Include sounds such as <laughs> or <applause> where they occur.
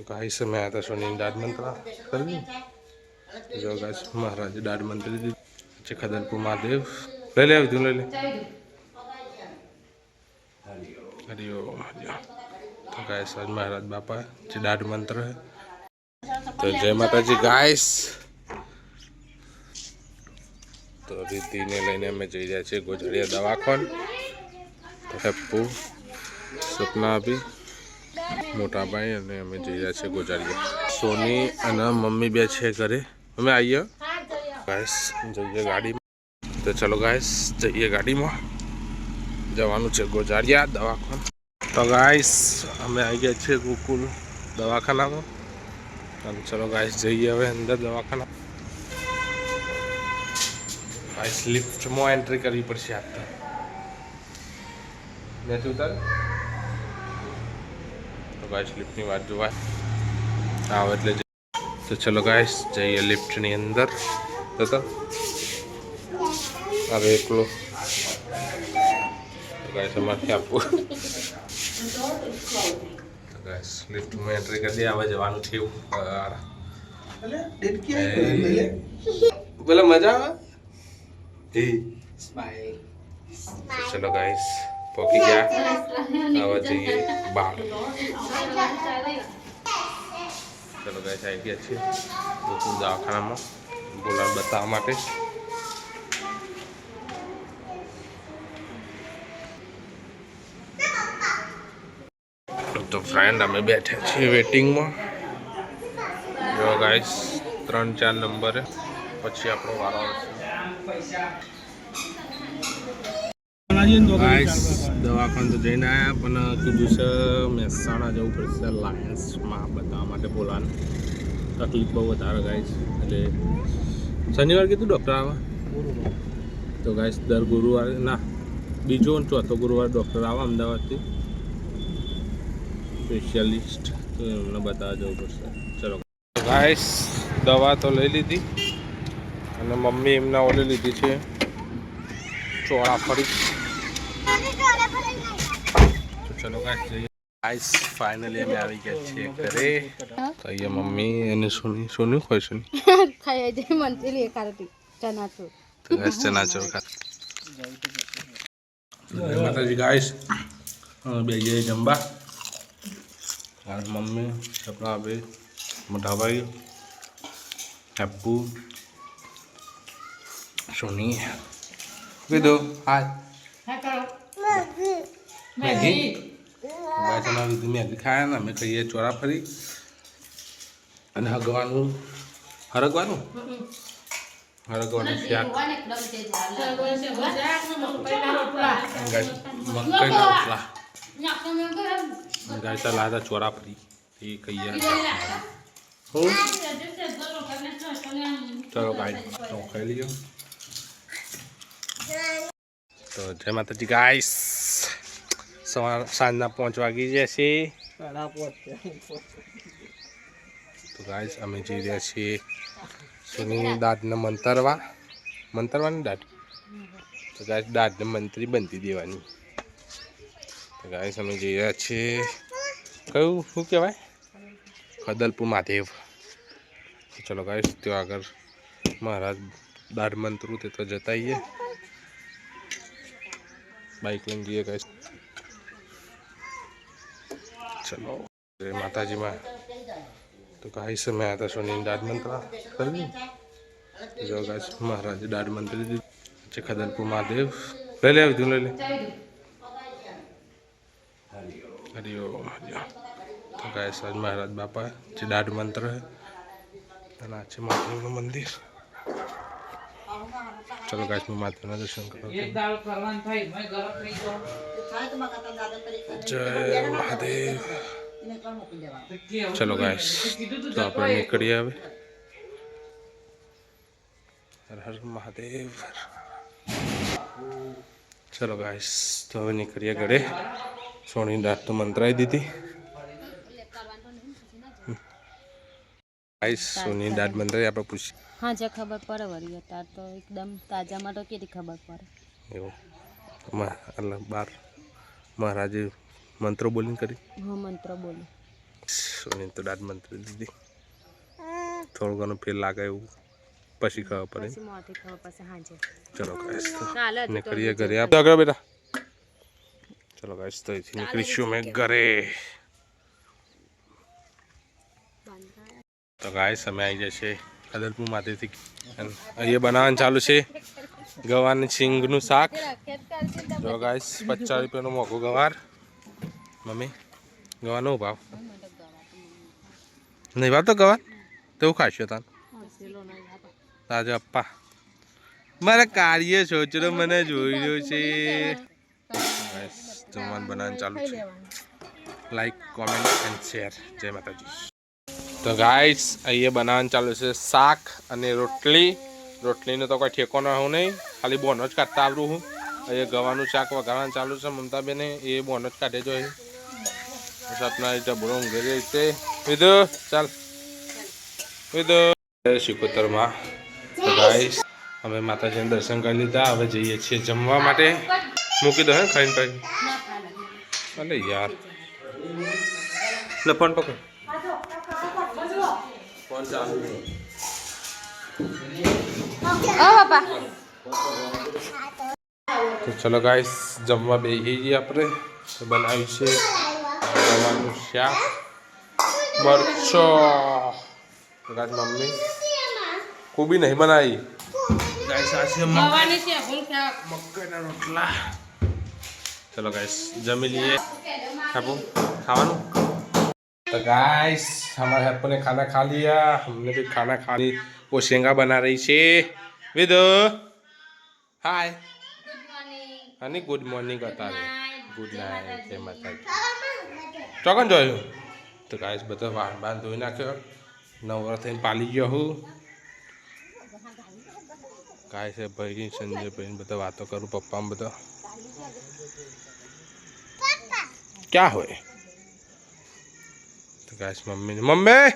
Guys અમે આયા હતા સોની દાઢ મંત્ર કરી જો ગાઈસ મહારાજ દાઢ મંત્ર દીધી પછી ખદલપુર મહાદેવ લઈ લે આવી તું લઈ લે હરિઓમ હરિઓમ તો ગાઈસ આજ મહારાજ બાપા જે દાઢ મંત્ર હે તો જય માતાજી ગાઈસ તો રીતિને લઈને અમે જઈ રહ્યા છીએ ગોજડિયા દવાખાન તો હેપ્પુ સપના બી મોટા ભાઈ અને અમે જઈ રહ્યા છીએ ગોજારીએ. સોની અને મમ્મી બે છે ઘરે. અમે આવીએ ગાઈસ જઈએ ગાડીમાં. તો ચલો ગાઈસ જઈએ ગાડીમાં. જવાનું છે ગોજારિયા દવાખાન. તો ગાઈસ અમે આવી ગયા છીએ ગોકુલ દવાખાનામાં. ચાલો ચલો ગાઈસ જઈએ હવે અંદર દવાખાના. ગાઈસ લિફ્ટમાં એન્ટ્રી કરવી પડશે આપણે ઉતાર તો ગાઈસ લિફ્ટની વાત જોવાય આવો એટલે તો ચલો ગાઈસ જઈએ લિફ્ટની અંદર. તો તો. હવે એકલો. ગાઈસ અમારથી આપવું તો ગાઈસ લિફ્ટમાં એન્ટ્રી કરી દે હવે જવાનું છે એવું બોલો મજા આવે? ચલો ગાઈસ પહોંચી ગયા. આવા જઈએ બહાર ચલો ગાય આવી ગયા છીએ દવાખાનામાં. બોલાવ બતાવવા માટે. તો ફ્રેન્ડ અમે બેઠા છીએ વેટિંગમાં જો ગાઈસ ત્રણ ચાર નંબરે પછી આપણો વારો આવશે. દવાખાને તો જઈને આવ્યા પણ કીધું છે મહેસાણા જવું પડશે લાયન્સમાં બતાવવા માટે બોલાવાનું. તકલીફ બહુ વધારે ગાઈસ એટલે શનિવાર કીધું ડૉક્ટર આવે? તો ગાઈસ દર ગુરુવારે ના બીજો ચોથો ગુરુવાર ડૉક્ટર આવે અમદાવાદથી. સ્પેશિયાલિસ્ટ તો એમને બતાવવા જવું પડશે. ચલો. ગાઈસ દવા તો લઈ લીધી. અને મમ્મી એમના ઓલે લીધી છે ચોળાફળી તો ચલો ગાઈસ જઈએ. ગાઈસ ફાઇનલી અમે આવી ગયા છીએ ઘરે. તો અહીંયા મમ્મી અને સોની. સોનું ખોય સોની? <laughs> ખાઈ જાય મંચુરી એકારતી ચનાચૂર તો ગાઈસ ચનાચૂર ખા. માતાજી ગાઈસ બે જઈએ જમવા. મમ્મી આપણા બે મોટા ભાઈ ટપ્પુ સોની. કીધું હાય મેગી? ગાઈસ અમારે લીધી મેગી ખાયા ને અમે ખાઈએ ચોરાફરી અને હગવાનું? હરગવાનું? હરગવાનું શાક. મકાઈના રોટલા. ગાઈસ આ લાદા ચોરાફરી એ ખાઈએ. હું? ચલો ગાય તો ખાઈ લીધો તો જય માતાજી ગાઈસ. સવાર સાંજના પાંચ વાગી જશે. તો ગાઈસ અમે જઈ રહ્યા છીએ સુની દાદને મંતરવા. મંતરવાની દાદ તો ગાઈસ દાદને મંત્રી બનતી દેવાની. તો ગાઈસ અમે જઈ રહ્યા છીએ. કયું? શું કહેવાય? ખદલપુર મહાદેવ. ચલો ગાઈસ ત્યાં આગળ મહારાજ દાઢ મંત્રું તે તો જતા આવીએ બાઇક લઈને જઈએ ગાઈસ ચલો જય માતાજીમાં તો ગાઈસ સમય આયા હતા સોની દાઢ મંત્ર કરવી જો ગાઈસ મહારાજ, દાઢ મંત્ર દીધી. પછી ખદલપુર મહાદેવ લઈ લે આવી તું લઈ લે. હરિઓમ હરિઓમ તો ગાઈસ આજ મહારાજ બાપા, જે દાઢ મંત્ર અને આ છે મહાદેવનું મંદિર. ચલો ગાય હું મહાદેવના દર્શન કરવા જય મહાદેવ. ચલો ગાઈસ તો આપણે નીકળીએ હવે. હર મહાદેવ. ચલો ગાઈસ તો હવે નીકળીએ ઘરે. સોની રાત તો મંત્રાઈ દીધી. ગાઈસ સોની દાદ મંત્રાઈ આપણે પૂછી હા જે ખબર પડે વળી અત્યાર તો એકદમ તાજામાં તો કેટલી ખબર પડે? એવું. એટલે બાર મહારાજે મંત્રો બોલીને કરી? હા મંત્ર બોલી. સોની તો દાદ મંત્રી દીધી. થોડું ઘણું ફેર લાગે એવું. પછી ખબર પડે ખબર હાંજે. ચલો ગાઈસ નીકળીએ ઘરે. આપણે આગળ બેટા. ચલો ગાઈસ તો અહીંથી નીકળીશું મેં ઘરે. તો ગાય સમય આવી જશે અદલપુર માથેથી અહીંયા બનાવવાનું ચાલુ છે ગવારની સિંગનું શાક. જો ગાય પચાસ રૂપિયાનો મોઘું ગવાર. મમ્મી ગવાનો ભાવ. નહીં ભાવ તો ગવાર? તેવું ખાશો તાન. તાજો અપ્પા. મારે કાર્ય સોચરો મને જોઈ રહ્યો છે જમવાનું બનાવવાનું ચાલુ છે. લાઈક કોમેન્ટ એન્ડ શેર જય માતાજી. તો ગાઈસ અહીંયા બનાવવાનું ચાલુ છે શાક અને રોટલી. રોટલીનો તો કોઈ ઠેકો ના હું નહીં. ખાલી બોનો જ કાઢતા આવડું હું. અહીંયા ગવાનું શાક વઘારવાનું ચાલુ છે મમતાબેને. એ બોનો જ કાઢે જો અહીં સપના ડબડો ઊંઘે રીતે. વિધુ ચાલ. વિધુ શિકોતરમાં ગાઈસ અમે માતાજીને દર્શન કરી લીધા. હવે જઈએ છીએ જમવા માટે. મૂકી દો હે ખાઈને ભાઈ અલે યાર. લે ફોન પકડ. તો ચલો ગાઈસ જમવા બેસી જઈએ આપણે. તો બનાવ્યું છે જમવાનું શાક મરચો. ગાઈસ મમ્મી કોબી નહીં બનાવી? ગાઈસ આ છે મકાઈના રોટલા. ચલો ગાઈસ જમી લઈએ. આપો ખાવાનું? तो गाइस हमारे हप्पो ने खाना खा लिया हमने भी खाना खा ली वो शेंगा बना रही છે વિદો હાય હની ગુડ મોર્નિંગ બતાવે ગુડ નાઇટ જય માતાજી ચોકન જોયું તો ગાઈસ બધા વાહન બાન ધોઈ નાખ્યો નવરો થઈને પાલી ગયો હું ગાય છે ભાઈ સંજય ભાઈ બધા વાતો કરું પપ્પા બધા क्या हुए guys. my Mummy!